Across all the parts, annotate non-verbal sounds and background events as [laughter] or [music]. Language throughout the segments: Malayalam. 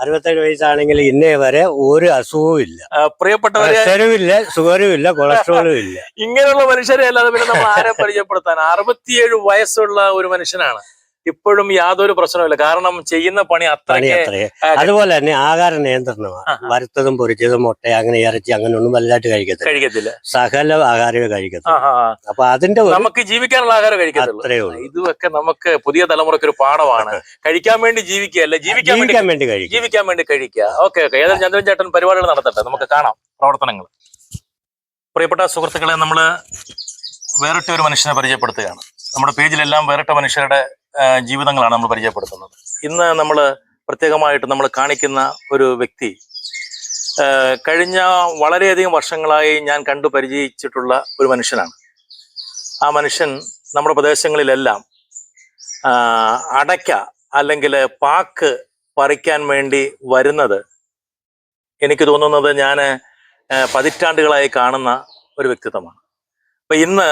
അറുപത്തേഴ് വയസ്സാണെങ്കിൽ ഇന്നേ വരെ ഒരു അസുഖവും ഇല്ല. പ്രിയപ്പെട്ടവരെ പ്രഷറും ഇല്ല ഷുഗറും ഇല്ല കൊളസ്ട്രോളും ഇല്ല. ഇങ്ങനെയുള്ള മനുഷ്യരെ അല്ലാതെ പിന്നെ നമ്മൾ ആരെ പരിചയപ്പെടുത്താൻ അറുപത്തിയേഴ് വയസ്സുള്ള ഒരു മനുഷ്യനാണ്. ഇപ്പോഴും യാതൊരു പ്രശ്നവുമില്ല. കാരണം ചെയ്യുന്ന പണി അത്ര അത്രയ്ക്ക്. അതുപോലെ തന്നെ ആഹാര നിയന്ത്രണമാണ്. വരുത്തതും വറുത്തതും പൊരിച്ചതും മുട്ട അങ്ങനെ ഇറച്ചി അങ്ങനെ ഒന്നും വലുതായിട്ട് കഴിക്കത്തില്ല. കഴിക്കത്തില്ല. സകല ആഹാരമേ കഴിക്കത്തില്ല. അപ്പൊ അതിന്റെ നമുക്ക് ജീവിക്കാനുള്ള ആഹാരം കഴിക്കത്തില്ല ഇതൊക്കെ നമുക്ക് പുതിയ തലമുറയ്ക്ക് ഒരു പാഠമാണ്. [laughs] കഴിക്കാൻ വേണ്ടി ജീവിക്കാൻ വേണ്ടി ജീവിക്കാൻ വേണ്ടി ജീവിക്കാൻ വേണ്ടി കഴിക്കുക. Okay okay. ഏതായാലും ചന്ദ്രൻ ചേട്ടൻ പരിപാടികൾ നടത്തട്ടെ. നമുക്ക് കാണാം പ്രവർത്തനങ്ങൾ. പ്രിയപ്പെട്ട സുഹൃത്തുക്കളെ നമ്മൾ വേറിട്ട ഒരു മനുഷ്യനെ പരിചയപ്പെടുത്തുകയാണ്. നമ്മുടെ പേജിലെല്ലാം വേറിട്ട മനുഷ്യരുടെ ജീവിതങ്ങളാണ് നമ്മൾ പരിചയപ്പെടുത്തുന്നത്. ഇന്ന് നമ്മൾ പ്രത്യേകമായിട്ട് നമ്മൾ കാണിക്കുന്ന ഒരു വ്യക്തി കഴിഞ്ഞ വളരെയധികം വർഷങ്ങളായി ഞാൻ കണ്ടു പരിചയിച്ചിട്ടുള്ള ഒരു മനുഷ്യനാണ്. ആ മനുഷ്യൻ നമ്മുടെ പ്രദേശങ്ങളിലെല്ലാം അടയ്ക്ക അല്ലെങ്കിൽ പാക്ക് പറിക്കാൻ വേണ്ടി വരുന്നത് എനിക്ക് തോന്നുന്നത് ഞാൻ പതിറ്റാണ്ടുകളായി കാണുന്ന ഒരു വ്യക്തിത്വമാണ്. അപ്പം ഇന്ന്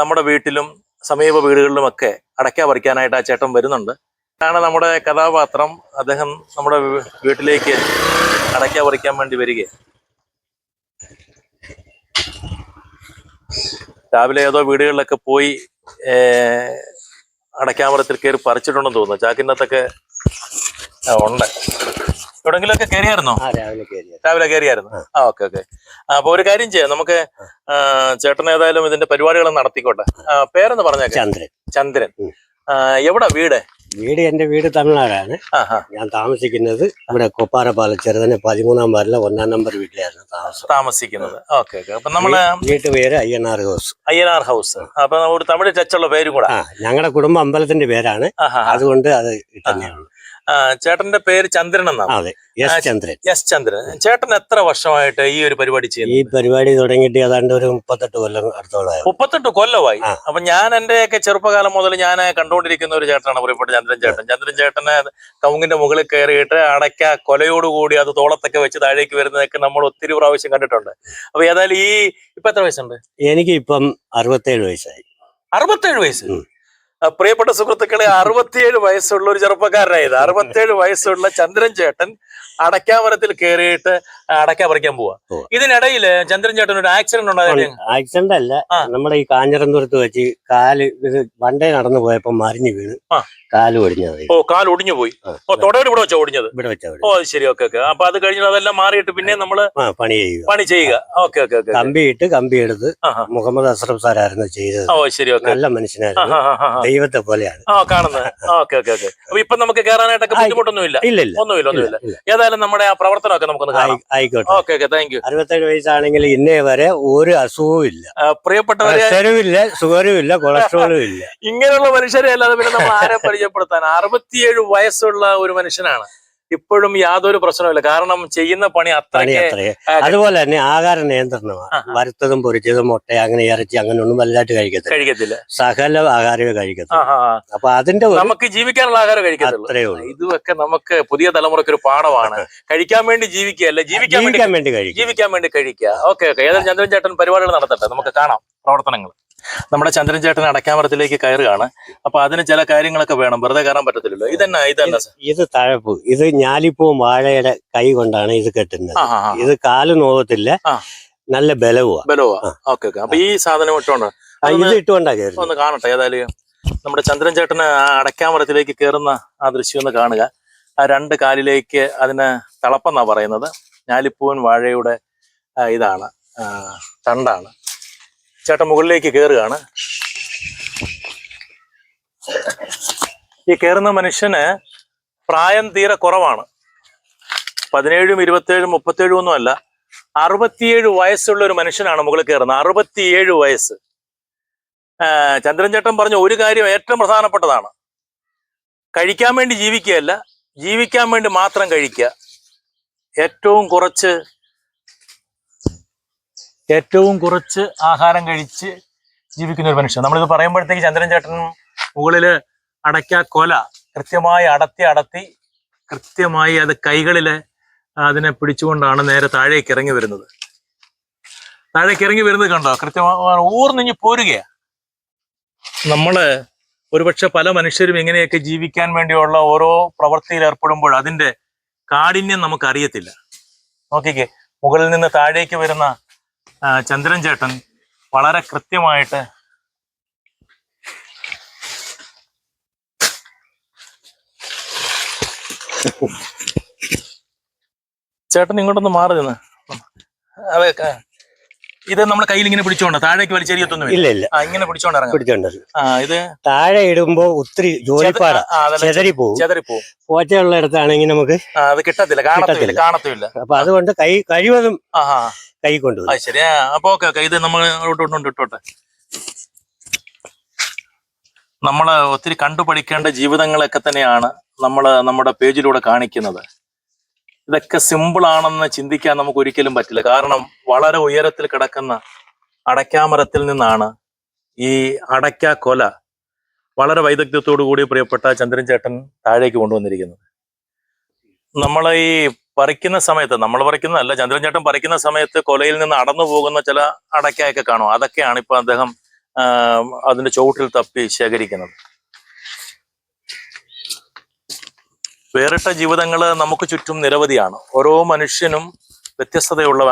നമ്മുടെ വീട്ടിലും സമീപ വീടുകളിലുമൊക്കെ അടയ്ക്ക പറിക്കാനായിട്ട് ആ ചേട്ടൻ വരുന്നുണ്ട്. ആണ് നമ്മുടെ കഥാപാത്രം. അദ്ദേഹം നമ്മുടെ വീട്ടിലേക്ക് അടയ്ക്ക പറിക്കാൻ വേണ്ടി വരികയാണ്. രാവിലെ ഏതോ വീടുകളിലൊക്കെ പോയി അടയ്ക്കാമരത്തിൽ കയറി പറിച്ചിട്ടുണ്ടെന്ന് തോന്നുന്നു. ചാക്കിനകത്തൊക്കെ ഉണ്ട്. എവിടെങ്കിലുമൊക്കെ കയറിയായിരുന്നോ ആ രാവിലെ കയറിയായിരുന്നു ആ. Okay okay. അപ്പൊ ഒരു കാര്യം ചെയ്യാം. നമുക്ക് ചേട്ടൻ ഏതായാലും ഇതിന്റെ പരിപാടികൾ നടത്തിക്കോട്ടെ. പേരെന്ന് പറഞ്ഞ ചന്ദ്രൻ. ചന്ദ്രൻ. എവിടെ വീട്? വീട് എന്റെ വീട് തമിഴ്നാടാണ്. ഞാൻ താമസിക്കുന്നത് ഇവിടെ കൊപ്പാറപ്പാല ചെറുതന്നെ പതിമൂന്നാം വാർഡിലെ ഒന്നാം നമ്പർ വീട്ടിലായിരുന്നു താമസം. താമസിക്കുന്നത്. Okay okay. അപ്പൊ നമ്മൾ വീട്ടുപേര് അയ്യനാർ ഹൗസ്. അയ്യനാർ ഹൗസ്. അപ്പൊ ഒരു തമിഴ് ടച്ചുള്ള പേര് കൂടെ. ഞങ്ങളുടെ കുടുംബ അമ്പലത്തിന്റെ പേരാണ്. അതുകൊണ്ട് അത് തന്നെയാണ് ചേട്ടന്റെ പേര് ചന്ദ്രൻ എന്നാണ്. അതെ എസ് ചന്ദ്രൻ. എസ് ചന്ദ്രൻ. ചേട്ടൻ എത്ര വർഷമായിട്ട് ഈ ഒരു പരിപാടി ചെയ്യുന്നു? ഈ പരിപാടി തുടങ്ങിയിട്ട് ഏതാണ്ട് ഒരു മുപ്പത്തെട്ട് കൊല്ലം അടുത്തോളായി മുപ്പത്തെട്ട് കൊല്ലമായി. അപ്പൊ ഞാൻ എന്റെ ഒക്കെ ചെറുപ്പകാലം മുതൽ ഞാൻ കണ്ടുകൊണ്ടിരിക്കുന്ന ഒരു ചേട്ടനാണ് പ്രിയപ്പെട്ട ചന്ദ്രൻ ചേട്ടൻ. ചന്ദ്രൻ ചേട്ടനെ കവുങ്ങിന്റെ മുകളിൽ കയറിയിട്ട് അടയ്ക്ക കൊലയോടുകൂടി അത് തോളത്തൊക്കെ വെച്ച് താഴേക്ക് വരുന്നതൊക്കെ നമ്മൾ ഒത്തിരി പ്രാവശ്യം കണ്ടിട്ടുണ്ട്. അപ്പൊ ഏതായാലും ഈ ഇപ്പൊ എത്ര വയസ്സുണ്ട്? എനിക്ക് ഇപ്പം അറുപത്തേഴ് വയസ്സായി. അറുപത്തേഴ് വയസ്സ്? പ്രിയപ്പെട്ട സുഹൃത്തുക്കളെ അറുപത്തിയേഴ് വയസ്സുള്ള ഒരു ചെറുപ്പക്കാരനായത്. അറുപത്തിയേഴ് വയസ്സുള്ള ചന്ദ്രൻ ചേട്ടൻ അടയ്ക്കാമരത്തിൽ കയറിയിട്ട് അടയ്ക്ക പറിക്കാൻ പോവാ. ഇതിനിടയിൽ ചന്ദ്രൻ ചേട്ടൻ ഒരു ആക്സിഡന്റ് ഉണ്ടായിരുന്നു ആക്സിഡന്റ് അല്ല. നമ്മുടെ ഈ കാഞ്ഞിരന്തുരത്ത് വെച്ച് കാൽ ഇത് വണ്ടേ നടന്നു പോയപ്പോ മറിഞ്ഞു വീണ്. കാൽ ഒടിഞ്ഞത് ഓ കാൽ ഒടിഞ്ഞു പോയി. ഓ തൊടയിൽ ഇവിടെ വെച്ചാ ഒടിഞ്ഞത്? ഇവിടെ വെച്ചാൽ ഓ ശരി. Okay okay. അപ്പൊ അത് കഴിഞ്ഞിട്ട് അതെല്ലാം മാറിയിട്ട് പിന്നെ നമ്മൾ പണി ചെയ്യുക. പണി ചെയ്യുക. ഓക്കെ ഓക്കെ ഓക്കെ കമ്പി ഇട്ട് കമ്പി എടുത്ത്. മുഹമ്മദ് അസ്രഫ് സാറായിരുന്നു ചെയ്തത്. ഓ ശരി ഓക്കെ. നല്ല മനുഷ്യനായിരുന്നു. ദൈവത്തെ പോലെയാണ്. ആ കാണുന്നത്. Okay okay okay. അപ്പൊ ഇപ്പൊ നമുക്ക് കയറാനായിട്ടൊക്കെ ആയി- ബുദ്ധിമുട്ടൊന്നുമില്ല? ഇല്ല ഇല്ല ഒന്നുമില്ല ഒന്നുമില്ല. ഏതായാലും നമ്മുടെ ആ പ്രവർത്തനമൊക്കെ നമുക്കൊന്ന് കാണാം. ആയിക്കോട്ടെ. ഓക്കെ ഓക്കെ താങ്ക് യു അറുപത്തേഴ് വയസ്സാണെങ്കിൽ ഇന്നേ വരെ ഒരു അസുഖവും ഇല്ല. പ്രിയപ്പെട്ടവരെ ഷുഗറും ഇല്ല കൊളസ്ട്രോളും ഇല്ല. ഇങ്ങനെയുള്ള മനുഷ്യരെ അല്ലാതെ പിന്നെ നമ്മൾ ആരെ പരിചയപ്പെടുത്താൻ? അറുപത്തിയേഴ് വയസ്സുള്ള ഒരു മനുഷ്യനാണ്. ഇപ്പോഴും യാതൊരു പ്രശ്നവുമില്ല. കാരണം ചെയ്യുന്ന പണി അത്ര അത്രയ്ക്ക്. അതുപോലെ തന്നെ ആഹാര നിയന്ത്രണമാണ് വരുത്തതും വറുത്തതും പൊരിച്ചതും മുട്ട അങ്ങനെ ഇറച്ചി അങ്ങനെ ഒന്നും വലുതായിട്ട് കഴിക്കത്തില്ല. കഴിക്കത്തില്ല. സകല ആഹാരമേ കഴിക്കത്തില്ല. അപ്പൊ അതിന്റെ നമുക്ക് ജീവിക്കാനുള്ള ആഹാരം കഴിക്കത്തില്ല ഇതൊക്കെ നമുക്ക് പുതിയ തലമുറയ്ക്ക് ഒരു പാഠമാണ്. [laughs] കഴിക്കാൻ വേണ്ടി ജീവിക്കുകയല്ല? ജീവിക്കാൻ വേണ്ടി ജീവിക്കാൻ ജീവിക്കാൻ വേണ്ടി കഴിക്കുക. Okay okay. ഏതായാലും ചന്ദ്രൻ ചേട്ടൻ പരിപാടികൾ നടത്തട്ടെ. നമുക്ക് കാണാം. പ്രവർത്തനങ്ങൾ. നമ്മുടെ ചന്ദ്രൻ ചേട്ടൻ അടക്കാമരത്തിലേക്ക് കയറുകയാണ്. അപ്പൊ അതിന് ചില കാര്യങ്ങളൊക്കെ വേണം. വെറുതെ കയറാൻ പറ്റത്തില്ലല്ലോ. ഇതന്നെ ഇതന്നെ. ഇത് തഴപ്പ് ഇത് ഞാലിപ്പൂ വാഴയുടെ കൈ കൊണ്ടാണ് ഇത് കെട്ടുന്നത്. ഇത് കാൽ നോവത്തില്ല നല്ല ബലവുവാ. ബലവുവാ. Okay okay. അപ്പൊ ഈ സാധനം ഇട്ടോണ്ട് ഇത് ഇട്ടുകൊണ്ടാ കയറി ഒന്ന് കാണട്ടെ. ഏതായാലും നമ്മുടെ ചന്ദ്രൻ ചേട്ടന് ആ അടയ്ക്കാമരത്തിലേക്ക് കയറുന്ന ആ ദൃശ്യം ഒന്ന് കാണുക. ആ രണ്ട് കാലിലേക്ക് അതിന് തളപ്പെന്നാ പറയുന്നത്. ഞാലിപ്പൂവൻ വാഴയുടെ ഇതാണ്. തണ്ടാണ്. ചേട്ടൻ മുകളിലേക്ക് കയറുകയാണ് ഈ കയറുന്ന മനുഷ്യന് പ്രായം തീരെ കുറവാണ്. പതിനേഴും ഇരുപത്തേഴും മുപ്പത്തേഴും ഒന്നും അല്ല. അറുപത്തിയേഴ് വയസ്സുള്ള ഒരു മനുഷ്യനാണ് മുകളിൽ കയറുന്നത് അറുപത്തിയേഴ് വയസ്സ്. ചന്ദ്രൻചേട്ടൻ ചന്ദ്രൻ ചേട്ടൻ പറഞ്ഞ ഒരു കാര്യം ഏറ്റവും പ്രധാനപ്പെട്ടതാണ്. കഴിക്കാൻ വേണ്ടി ജീവിക്കുകയല്ല ജീവിക്കാൻ വേണ്ടി മാത്രം കഴിക്കുക. ഏറ്റവും കുറച്ച് ഏറ്റവും കുറച്ച് ആഹാരം കഴിച്ച് ജീവിക്കുന്ന ഒരു മനുഷ്യൻ. നമ്മളിത് പറയുമ്പോഴത്തേക്ക് ചന്ദ്രൻ ചേട്ടൻ മുകളിൽ അടയ്ക്ക കൊല കൃത്യമായി അടത്തി അടത്തി കൃത്യമായി അത് കൈകളിൽ അതിനെ പിടിച്ചുകൊണ്ടാണ് നേരെ താഴേക്ക് ഇറങ്ങി വരുന്നത്. താഴേക്ക് ഇറങ്ങി വരുന്നത് കണ്ടോ? കൃത്യമായി ഊർന്നിഞ്ഞ് പോരുകയാ. നമ്മൾ ഒരുപക്ഷെ പല മനുഷ്യരും ഇങ്ങനെയൊക്കെ ജീവിക്കാൻ വേണ്ടിയുള്ള ഓരോ പ്രവൃത്തിയിൽ ഏർപ്പെടുമ്പോൾ അതിന്റെ കാഠിന്യം നമുക്ക് അറിയത്തില്ല നോക്കിക്കേ മുകളിൽ നിന്ന് താഴേക്ക് വരുന്ന ചന്ദ്രൻ ചേട്ടൻ വളരെ കൃത്യമായിട്ട് ചേട്ടൻ ഇങ്ങോട്ടൊന്ന് മാറി നിന്ന്. അതെ ഇത് നമ്മൾ കയ്യിൽ ഇങ്ങനെ പിടിച്ചോണ്ട്? താഴേക്ക് വലിച്ചെറിയത്തൊന്നും ഇല്ല. ഇല്ല ഇങ്ങനെ പിടിച്ചോണ്ട് ഇറങ്ങാം. പിടിച്ചോണ്ടത് ആ ഇത് താഴെ ഇടുമ്പോ ഒത്തിരി ജോലിപ്പാട. പോകും ചെതറി പോകും ചെതറിപ്പോവും. പോച്ചയുള്ള ഇടത്താണെങ്കിൽ നമുക്ക് അത് കിട്ടത്തില്ല. കാണത്തില്ല. കാണത്തില്ല. അപ്പൊ അതുകൊണ്ട് കൈ കഴിവതും കൈ കൊണ്ടു ശരിയാ അപ്പൊ ഓക്കെ ഓക്കെ. ഇത് നമ്മൾ ഇട്ടോട്ടെ. നമ്മൾ ഒത്തിരി കണ്ടുപഠിക്കേണ്ട ജീവിതങ്ങളൊക്കെ തന്നെയാണ് നമ്മൾ നമ്മുടെ പേജിലൂടെ കാണിക്കുന്നത്. ഇതൊക്കെ സിമ്പിൾ ആണെന്ന് ചിന്തിക്കാൻ നമുക്ക് ഒരിക്കലും പറ്റില്ല. കാരണം വളരെ ഉയരത്തിൽ കിടക്കുന്ന അടയ്ക്കാമരത്തിൽ നിന്നാണ് ഈ അടയ്ക്ക കൊല വളരെ വൈദഗ്ധ്യത്തോടു കൂടി പ്രിയപ്പെട്ട ചന്ദ്രൻ ചേട്ടൻ താഴേക്ക് കൊണ്ടുവന്നിരിക്കുന്നത്. നമ്മൾ ഈ പറിക്കുന്ന സമയത്ത് നമ്മൾ പറിക്കുന്നതല്ല ചന്ദ്രൻ ചേട്ടൻ പറിക്കുന്ന സമയത്ത് കൊലയിൽ നിന്ന് അടന്നു പോകുന്ന ചില അടയ്ക്കയൊക്കെ കാണും. അതൊക്കെയാണ് ഇപ്പൊ അദ്ദേഹം അതിന്റെ ചുവട്ടിൽ തപ്പി ശേഖരിക്കുന്നത്. വേറിട്ട ജീവിതങ്ങൾ നമുക്ക് ചുറ്റും നിരവധിയാണ്. ഓരോ മനുഷ്യനും വ്യത്യസ്തതയുള്ള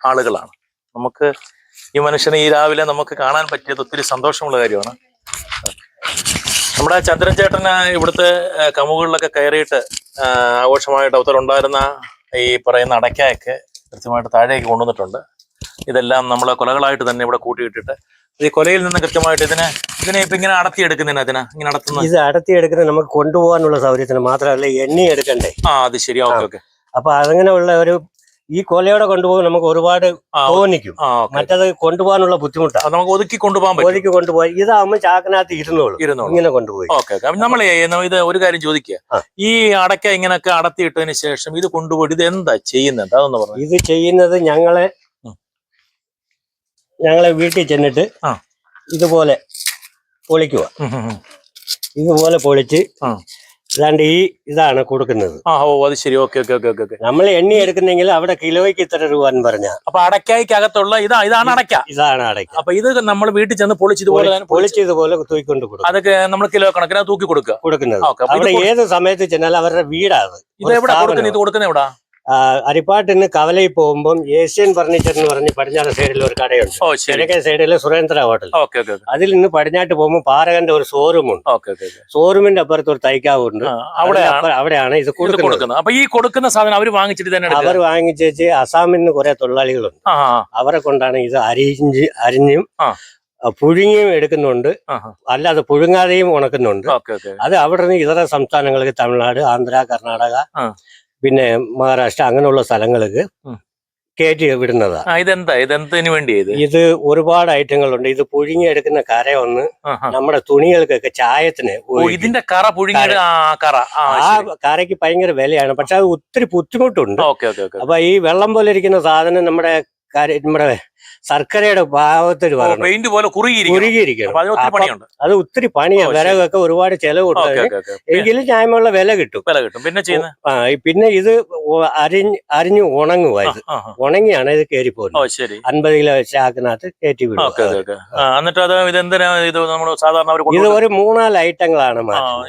ആളുകളാണ്. നമുക്ക് ഈ മനുഷ്യനെ ഈ രാവിലെ നമുക്ക് കാണാൻ പറ്റിയത് ഒത്തിരി സന്തോഷമുള്ള കാര്യമാണ്. നമ്മുടെ ചന്ദ്രൻ ചേട്ടന് ഇവിടുത്തെ കമുകളിലൊക്കെ കയറിയിട്ട് ആഘോഷമായിട്ട് ആഘോഷമായിട്ട് അവതരുണ്ടായിരുന്ന ഈ പറയുന്ന അടയ്ക്കായൊക്കെ കൃത്യമായിട്ട് താഴേക്ക് കൊണ്ടുവന്നിട്ടുണ്ട്. ഇതെല്ലാം നമ്മൾ കൊലകളായിട്ട് തന്നെ ഇവിടെ കൂട്ടിയിട്ടിട്ട് ഈ കൊലയിൽ നിന്ന് കൃത്യമായിട്ട് ഇതിനെ ഇതിനെ ഇപ്പൊ ഇങ്ങനെ അടത്തിയെടുക്കുന്നതിന് അതിന് ഇങ്ങനെ അടത്തുന്ന ഇത് അടത്തിയെടുക്കുന്നത് നമുക്ക് കൊണ്ടുപോകാനുള്ള സൗകര്യത്തിന് മാത്രമല്ല എണ്ണി എടുക്കണ്ടേ? ആ അത് ശരി. Okay okay. അപ്പൊ അതങ്ങനെയുള്ള ഒരു ഈ കൊലയോടെ കൊണ്ടുപോകാൻ നമുക്ക് ഒരുപാട് തോന്നിക്കും. മറ്റത് കൊണ്ടുപോകാനുള്ള ബുദ്ധിമുട്ടാണ് നമുക്ക് ഒതുക്കി കൊണ്ടുപോകാൻ പറ്റും. ഒതുക്കി കൊണ്ടുപോയി ഇതാകുമ്പോൾ ചാക്കിനകത്ത് ഇരുന്നോളൂ. ഇരുന്നോളൂ. ഇങ്ങനെ കൊണ്ടുപോയി. ഓക്കെ നമ്മളെ നമ്മൾ ഇത് ഒരു കാര്യം ചോദിക്കുക ഈ അടക്ക ഇങ്ങനെയൊക്കെ അടത്തിയിട്ടതിന് ശേഷം ഇത് കൊണ്ടുപോയി ഇത് എന്താ ചെയ്യുന്നത്? അതൊന്ന് പറഞ്ഞു. ഇത് ചെയ്യുന്നത് ഞങ്ങളെ. ഞങ്ങളെ വീട്ടിൽ ചെന്നിട്ട്. ഇതുപോലെ പൊളിക്കുക ഇതുപോലെ പൊളിച്ച് ആ. ഇതാണ്ട് ഈ ഇതാണ് കൊടുക്കുന്നത്. ആ ഓ അത് ശരി. ഓക്കെ ഓക്കെ ഓക്കെ ഓക്കെ നമ്മൾ എണ്ണി എടുക്കുന്നെങ്കിൽ അവിടെ കിലോയ്ക്ക് ഇത്ര രൂപ എന്ന് പറഞ്ഞ. അപ്പൊ അടയ്ക്കായ്ക്കകത്തുള്ള ഇതാ ഇതാണ് അടയ്ക്ക. ഇതാണ് അടയ്ക്ക. അപ്പൊ ഇത് നമ്മൾ വീട്ടിൽ ചെന്ന് പൊളിച്ച് ഇതുപോലെ തന്നെ പൊളിച്ച് പൊളിച്ച് ഇതുപോലെ തൂക്കിക്കൊണ്ട് കൊടുക്കും. അതൊക്കെ നമ്മൾ കിലോ കണക്കിന് തൂക്കി കൊടുക്കുക. കൊടുക്കുന്നത്. അവിടെ ഏത് സമയത്ത് ചെന്നാൽ അവരുടെ വീടാണ് ഇത് എവിടെ കൊടുക്കുന്നത്? ഇത് കൊടുക്കുന്നത് എവിടാ? അരിപ്പാട്ടിന്ന് കവലയിൽ പോകുമ്പോൾ ഏഷ്യൻ ഫർണിച്ചർ എന്ന് പറഞ്ഞ് പടിഞ്ഞാറ് സൈഡിൽ ഒരു കടയുണ്ട്. കിഴക്കൻ കിഴക്കേ സൈഡിൽ സുരേന്ദ്ര ഹോട്ടൽ. അതിൽ നിന്ന് പടിഞ്ഞാട്ട് പോകുമ്പോൾ പാറകന്റെ ഒരു ഷോറൂം ഉണ്ട് ഓക്കെ ഓക്കെ ഓക്കെ. ഷോറൂമിന്റെ അപ്പുറത്ത് ഒരു തൈക്കാവുണ്ട്. ഉണ്ട് അവിടെയാണ് അവിടെയാണ് ഇത് കൊടുക്കുന്നത്. അപ്പൊ ഈ കൊടുക്കുന്ന സാധനം അവർ വാങ്ങിച്ചിട്ട് തന്നെ അവർ വാങ്ങിച്ചു വാങ്ങിച്ചേച്ച് അസാമിൽ നിന്ന് കുറെ തൊഴിലാളികളുണ്ട്. അവരെ കൊണ്ടാണ് ഇത് അരിഞ്ഞ് അരിഞ്ഞും പുഴുങ്ങിയും എടുക്കുന്നുണ്ട്. അല്ലാതെ പുഴുങ്ങാതെയും ഉണക്കുന്നുണ്ട്. അത് അവിടെ നിന്ന് ഇതര സംസ്ഥാനങ്ങൾക്ക് തമിഴ്നാട് ആന്ധ്ര കർണാടക. പിന്നെ മഹാരാഷ്ട്ര അങ്ങനെയുള്ള സ്ഥലങ്ങൾക്ക്. കയറ്റി വിടുന്നതാണ് ഇതെന്താ? ഇതെന്തിനു വേണ്ടി ഇത്? ഒരുപാട് ഐറ്റങ്ങളുണ്ട്. ഇത് പുഴുങ്ങിയെടുക്കുന്ന കര ഒന്ന്. നമ്മുടെ തുണികൾക്കൊക്കെ ചായത്തിന് ഇതിന്റെ കറ പുഴുങ്ങി ആ കറ. ആ കരയ്ക്ക് ഭയങ്കര വിലയാണ്. പക്ഷെ അത് ഒത്തിരി ബുദ്ധിമുട്ടുണ്ട്. അപ്പൊ ഈ വെള്ളം പോലെ ഇരിക്കുന്ന സാധനം നമ്മുടെ നമ്മുടെ ശർക്കരയുടെ ഭാവത്തിൽ പെയിന്റ് പോലെ കുറുകിയിരിക്കും അത് ഒത്തിരി പണിയാണ് വിലകൊക്കെ ഒരുപാട് ചെലവ് ഓക്കെ എങ്കിലും ന്യായമുള്ള വില കിട്ടും. വില കിട്ടും. പിന്നെ ആ പിന്നെ ഇത് അരിഞ്ഞ് അരിഞ്ഞു ആ. ഉണങ്ങിയാണ് ഇത് കയറി പോകുന്നത് ശരി. അൻപത് കിലോ ചാക്കിനകത്ത് കയറ്റി വിടും എന്നിട്ട് അത് ഇത് നമ്മൾ സാധാരണ ഇത് ഒരു മൂന്നാൽ ഐറ്റങ്ങളാണ്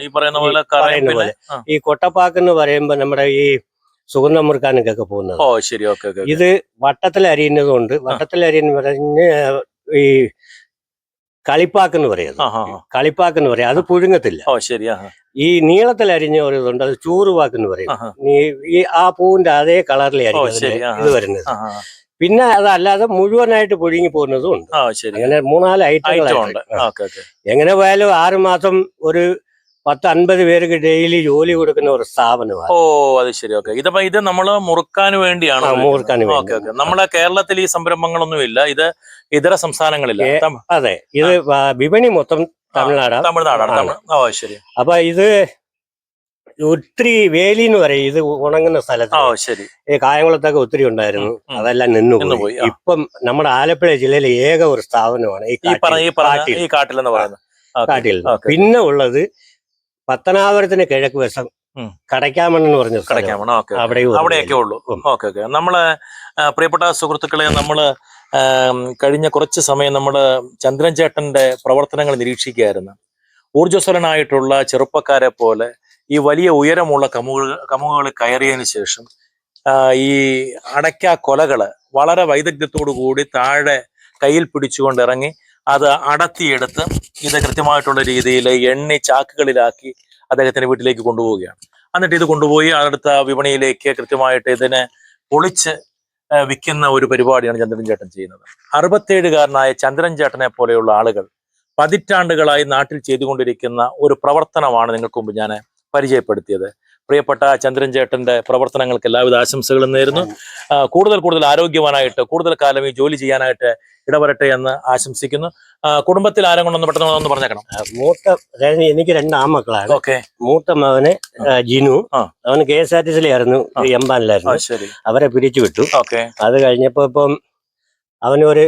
ഈ പറയുന്ന പോലെ ഈ കൊട്ടപ്പാക്ക് എന്ന് പറയുമ്പോ നമ്മുടെ ഈ സുഗന്ധം മുറുക്കാനൊക്കെ പോകുന്നത്. ഓ ശരി. ഓക്കെ ഓക്കെ ഇത് വട്ടത്തിൽ അരിയുന്നത് കൊണ്ട് വട്ടത്തിൽ അരിയെന്ന് പറഞ്ഞ് ഈ കളിപ്പാക്ക് എന്ന് പറയുന്നത് ആ ആ ആ. കളിപ്പാക്ക് എന്ന് പറയും. അത് പുഴുങ്ങത്തില്ല. ഓ ശരി ഈ നീളത്തിൽ അരിഞ്ഞ ഒരു ഇതുണ്ട് അത് ചൂറുവാക്കെന്ന് പറയും. ഈ ആ പൂവിന്റെ അതേ കളറിലായിരിക്കും. ഇത് വരുന്നത്. പിന്നെ അതല്ലാതെ മുഴുവനായിട്ട് പുഴുങ്ങി പോകുന്നതും ഉണ്ട്. അങ്ങനെ മൂന്നാൽ ഐറ്റങ്ങളുണ്ട് എങ്ങനെ പോയാലും ആറുമാസം ഒരു പത്ത് അൻപത് പേർക്ക് ഡെയിലി ജോലി കൊടുക്കുന്ന ഒരു സ്ഥാപനമാണ്. ഓ അത് ശരി. ഓക്കെ. ഇതപ്പോ ഇത് നമ്മൾ മുറുക്കാൻ വേണ്ടിയാണ്? മുറുക്കാൻ ഓക്കെ ഓക്കെ. നമ്മളെ കേരളത്തിൽ ഈ സംരംഭങ്ങളൊന്നും ഇല്ല ഇത് ഇതര സംസ്ഥാനങ്ങളില്ല. അതെ. ഇത് വിപണി മൊത്തം തമിഴ്നാടാണ്. തമിഴ്നാടാണ് ഓ ശരി. അപ്പൊ ഇത് ഒത്തിരി വേലി എന്ന് പറയും. ഇത് ഉണങ്ങുന്ന സ്ഥലത്ത്. ശരി. ഈ കായംകുളത്തൊക്കെ ഒത്തിരി ഉണ്ടായിരുന്നു. അതെല്ലാം നിന്നു പോയി ഇപ്പം നമ്മുടെ ആലപ്പുഴ ജില്ലയിലെ ഏക ഒരു സ്ഥാപനമാണ് ഈ കാട്ടിൽ. കാട്ടിൽ. പിന്നെ ഉള്ളത് പത്തനാപുരത്തിന് കിഴക്ക് വശം ഉം. കടയ്ക്കാമണ്ണെന്ന് പറഞ്ഞു. അവിടെയും ഒരു അവിടെയൊക്കെ ഉള്ളൂ. ഓക്കെ ഓക്കെ നമ്മൾ പ്രിയപ്പെട്ട സുഹൃത്തുക്കളെ നമ്മൾ കഴിഞ്ഞ കുറച്ച് സമയം നമ്മൾ ചന്ദ്രൻ ചേട്ടന്റെ പ്രവർത്തനങ്ങൾ നിരീക്ഷിക്കുകയായിരുന്നു ഊർജസ്വലനായിട്ടുള്ള ചെറുപ്പക്കാരെ പോലെ ഈ വലിയ ഉയരമുള്ള കമുകൾ കമുകുകൾ കയറിയതിനു ശേഷം ഈ അടയ്ക്ക കൊലകൾ വളരെ വൈദഗ്ധ്യത്തോടു കൂടി താഴെ കയ്യിൽ പിടിച്ചുകൊണ്ട് ഇറങ്ങി അത് അടത്തിയെടുത്ത് ഇത് കൃത്യമായിട്ടുള്ള രീതിയിൽ എണ്ണി ചാക്കുകളിലാക്കി അദ്ദേഹത്തിന്റെ വീട്ടിലേക്ക് കൊണ്ടുപോവുകയാണ്. എന്നിട്ട് ഇത് കൊണ്ടുപോയി അടുത്ത വിപണിയിലേക്ക് കൃത്യമായിട്ട് ഇതിനെ പൊളിച്ച് വിൽക്കുന്ന ഒരു പരിപാടിയാണ് ചന്ദ്രൻ ചേട്ടൻ ചെയ്യുന്നത്. അറുപത്തേഴുകാരനായ ചന്ദ്രൻ ചേട്ടനെ പോലെയുള്ള ആളുകൾ പതിറ്റാണ്ടുകളായി നാട്ടിൽ ചെയ്തുകൊണ്ടിരിക്കുന്ന ഒരു പ്രവർത്തനമാണ് നിങ്ങൾക്ക് മുമ്പ് ഞാൻ പരിചയപ്പെടുത്തിയത്. പ്രിയപ്പെട്ട ചന്ദ്രൻ ചേട്ടന്റെ പ്രവർത്തനങ്ങൾക്ക് എല്ലാവിധ ആശംസകളും നേരുന്നു. കൂടുതൽ കൂടുതൽ ആരോഗ്യവാനായിട്ട് കൂടുതൽ കാലം ഈ ജോലി ചെയ്യാനായിട്ട് ഇടവരട്ടെ എന്ന് ആശംസിക്കുന്നു. കുടുംബത്തിൽ ആരും കൊണ്ടൊന്ന് പെട്ടെന്ന് ഒന്ന് പറഞ്ഞേക്കണം. മൂത്ത എനിക്ക് രണ്ട് ആമക്കളാണ് ഓക്കെ. മൂത്ത മകന് ജിനു അവൻ അവന് കെ എസ് ആർ ടി സിയിലായിരുന്നു ആയിരുന്നു എംബാനിലായിരുന്നു. അവരെ പിരിച്ചു വിട്ടു ഓക്കെ. അത് കഴിഞ്ഞപ്പോ ഇപ്പം അവനൊരു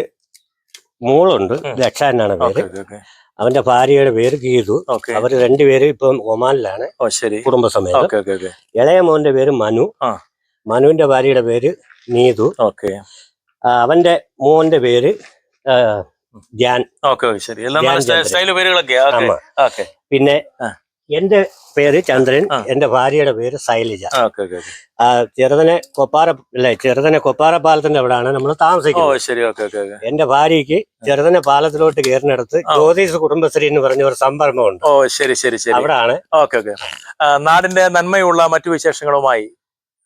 മോളുണ്ട് ലക്ഷാനാണ് പേര്. അവന്റെ ഭാര്യയുടെ പേര് ഗീതു. അവർ രണ്ടുപേരും ഇപ്പം ഒമാനിലാണ് കുടുംബസമയം കുടുംബസമേതം. ഇളയ മോന്റെ പേര് മനു. ആ. മനുവിന്റെ ഭാര്യയുടെ പേര് നീതു. ഓക്കെ. അവന്റെ മോന്റെ പേര് ധ്യാൻ. പിന്നെ. എന്റെ പേര് ചന്ദ്രൻ എന്റെ ഭാര്യയുടെ പേര് ശൈലജ. ചെറുതനെ കൊപ്പാറ അല്ലെ ചെറുതനെ കൊപ്പാറ പാലത്തിന്റെ അവിടെയാണ് നമ്മൾ താമസിക്കുന്നത്. എന്റെ ഭാര്യക്ക് ചെറുതനെ പാലത്തിലോട്ട് കയറിനടുത്ത് ജ്യോതിഷ കുടുംബശ്രീ എന്ന് പറഞ്ഞ ഒരു സംരംഭമുണ്ട്. ഓ ശരി ശരി ശരി. അവിടാണ്. Okay okay. നാടിന്റെ നന്മയുള്ള മറ്റു വിശേഷങ്ങളുമായി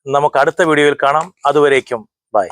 നമുക്ക് അടുത്ത വീഡിയോയിൽ കാണാം. അതുവരേക്കും ബൈ.